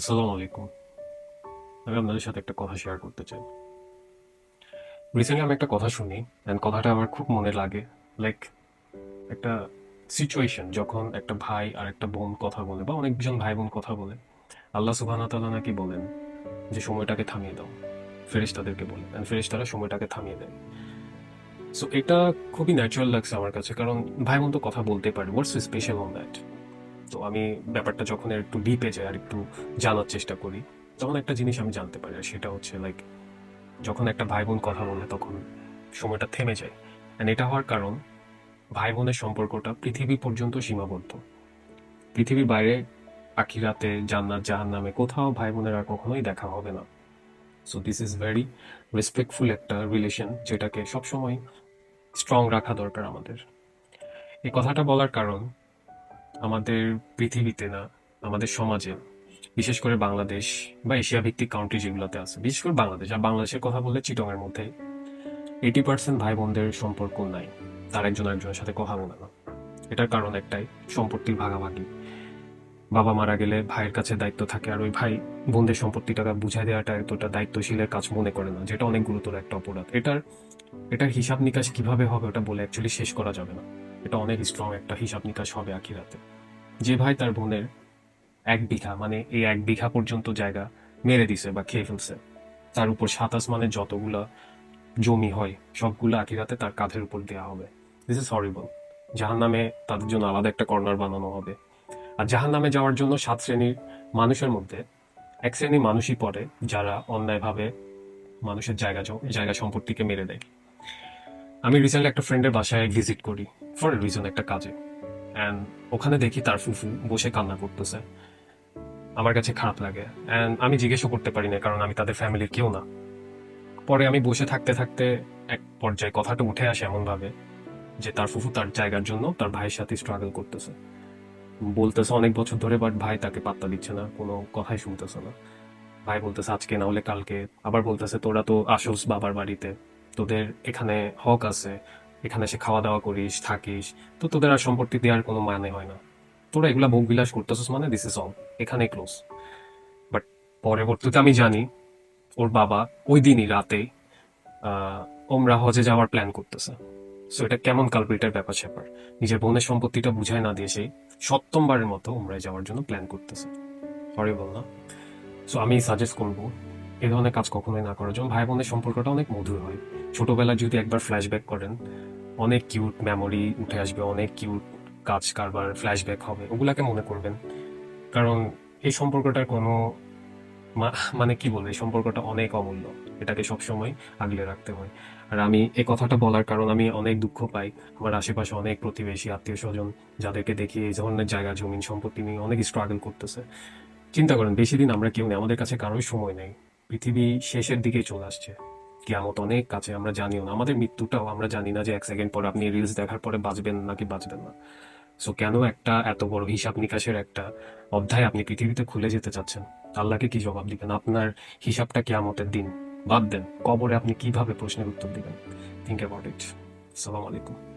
আসসালামু আলাইকুম। আমি আপনাদের সাথে একটা কথা শেয়ার করতে চাই। রিসেন্টলি আমি একটা কথা শুনি অ্যান্ড কথাটা আমার খুব মনে লাগে। লাইক একটা সিচুয়েশন যখন একটা ভাই আর একটা বোন কথা বলে বা অনেকজন ভাই বোন কথা বলে, আল্লাহ সুবাহ তাআলা নাকি বলেন যে সময়টাকে থামিয়ে দাও। ফেরেশতাদেরকে বলে অ্যান্ড ফেরেশতারা সময়টাকে থামিয়ে দেয়। সো এটা খুবই ন্যাচারাল লাগছে আমার কাছে কারণ ভাই বোন তো কথা বলতে পারে। হোয়াটস স্পেশাল অন দ্যাট তো আমি ব্যাপারটা যখন একটু ডিপে যাই আর একটু জানার চেষ্টা করি, তখন একটা জিনিস আমি জানতে পারি, আর সেটা হচ্ছে লাইক যখন একটা ভাই বোন কথা বলে, তখন সময়টা থেমে যায়। অ্যান্ড এটা হওয়ার কারণ ভাই বোনের সম্পর্কটা পৃথিবী পর্যন্ত সীমাবদ্ধ। পৃথিবীর বাইরে আখিরাতে জান্নাত জাহান নামে কোথাও ভাই বোনের আর কখনোই দেখা হবে না। So this is very respectful একটা রিলেশন যেটাকে সবসময় স্ট্রং রাখা দরকার আমাদের। এই কথাটা বলার কারণ আমাদের পৃথিবীতে না, আমাদের সমাজে, বিশেষ করে বাংলাদেশ বা এশিয়া ভিত্তিক কান্ট্রি যেগুলোতে আছে, বিশেষ করে বাংলাদেশ, আর বাংলাদেশের কথা বললে চিটংয়ের মধ্যে এইটি পার্সেন্ট ভাই বোনদের সম্পর্ক নাই, তার একজন আরেকজনের সাথে কথা বলে না। এটার কারণ একটাই, সম্পত্তির ভাগাভাগি। বাবা মারা গেলে ভাইয়ের কাছে দায়িত্ব থাকে, আর ওই ভাই বোনদের সম্পত্তিটাকে বুঝাই দেওয়াটা এতটা দায়িত্বশীলের কাজ মনে করে না, যেটা অনেক গুরুতর একটা অপরাধ। এটার এটার হিসাব নিকাশ কীভাবে হবে ওটা বলে অ্যাকচুয়ালি শেষ করা যাবে না। এটা অনেক স্ট্রং একটা হিসাব নিকাশ হবে আখিরাতে। যে ভাই তার বোনের এক বিঘা মানে এই এক বিঘা পর্যন্ত জায়গা মেরে দিছে বা খেয়ে ফেলছে, তার উপর সাতাশ মানে যতগুলা জমি হয়, সবগুলো আখিরাতে তার কাঁধের উপর দেওয়া হবে। দিস ইজ হরিবল জাহান নামে তাদের জন্য আলাদা একটা কর্নার বানানো হবে। আর জাহান নামে যাওয়ার জন্য সাত শ্রেণির মানুষের মধ্যে এক শ্রেণির মানুষই পড়ে যারা অন্যায়ভাবে মানুষের জায়গা জায়গা সম্পত্তিকে মেরে দেয়। আমি রিসেন্টলি একটা ফ্রেন্ডের বাসায় ভিজিট করি ফর রিজন একটা কাজে। অ্যান্ড ওখানে দেখি তার ফুফু বসে কান্না করতেছে। আমার কাছে খারাপ লাগে। অ্যান্ড আমি জিজ্ঞেসও করতে পারি না কারণ আমি তাদের ফ্যামিলির কেউ না। পরে আমি বসে থাকতে থাকতে এক পর্যায়ে কথাটা উঠে আসে এমনভাবে যে তার ফুফু তার জায়গার জন্য তার ভাইয়ের সাথে স্ট্রাগল করতেছে। বলতেছে অনেক বছর ধরে বাট ভাই তাকে পাত্তা দিচ্ছে না, কোনো কথাই শুনতেছে না। ভাই বলতেছে, আজকে না হলে কালকে। আবার বলতেছে, তোরা তো আসোস বাবার বাড়িতে। তোদের এখানে হক আছে, এখানে এসে খাওয়া দাওয়া করিস, থাকিস, তো তোদের আর সম্পত্তি দেওয়ার কোনো মানে হয় না। তোরা এগুলা ভোগ বিলাস করতেছিস মানে দিস ইজ অল এখানে ক্লোজ বাট পরবর্তীতে আমি জানি, ওর বাবা ওই দিনই রাতে ওমরা হজে যাওয়ার প্ল্যান করতেছে। সো এটা কেমন কালপিটার ব্যাপার স্যাপার? নিজের বোনের সম্পত্তিটা বুঝায় না দিয়ে সেই সপ্তমবারের মতো ওমরায় যাওয়ার জন্য প্ল্যান করতেছে। হরিবল না সো আমি সাজেস্ট করব এই ধরনের কাজ কখনোই না করার জন্য ভাই বোনের সম্পর্কটা অনেক মধুর হয়। ছোটবেলায় যদি একবার ফ্ল্যাশব্যাক করেন, অনেক কিউট মেমোরি উঠে আসবে, অনেক কিউট কাজ কারবার ফ্ল্যাশব্যাক হবে, ওগুলাকে মনে করবেন। কারণ এই সম্পর্কটার কোনো মানে কি বলব, এই সম্পর্কটা অনেক অমূল্য, এটাকে সবসময় আগলে রাখতে হয়। আর আমি এই কথাটা বলার কারণ আমি অনেক দুঃখ পাই, আমার আশেপাশে অনেক প্রতিবেশী আত্মীয় স্বজন যাদেরকে দেখি এই ধরনের জায়গা, জমিন সম্পত্তি নিয়ে অনেক স্ট্রাগল করতেছে। চিন্তা করেন, বেশি দিন আমরা কেউ নেই, আমাদের কাছে কারোই সময় নেই। পৃথিবী শেষের দিকে চলে আসছে। কিয়ামত অনেক কাছে, আমরা জানিও না। আমাদের মৃত্যুটাও আমরা জানি না যে এক সেকেন্ড পরে আপনি রিলস দেখার পরে বাঁচবেন নাকি বাঁচবেন না। সো কেন একটা এত বড় হিসাব নিকাশের একটা অধ্যায় আপনি পৃথিবীতে খুলে যেতে চাচ্ছেন? আল্লাহকে কি জবাব দিবেন? আপনার হিসাবটা কিয়ামতের দিন। বাদ দেন। কবরে আপনি কীভাবে প্রশ্নের উত্তর দিবেন? থিঙ্ক অ্যাবাউট ইট সালাম আলাইকুম।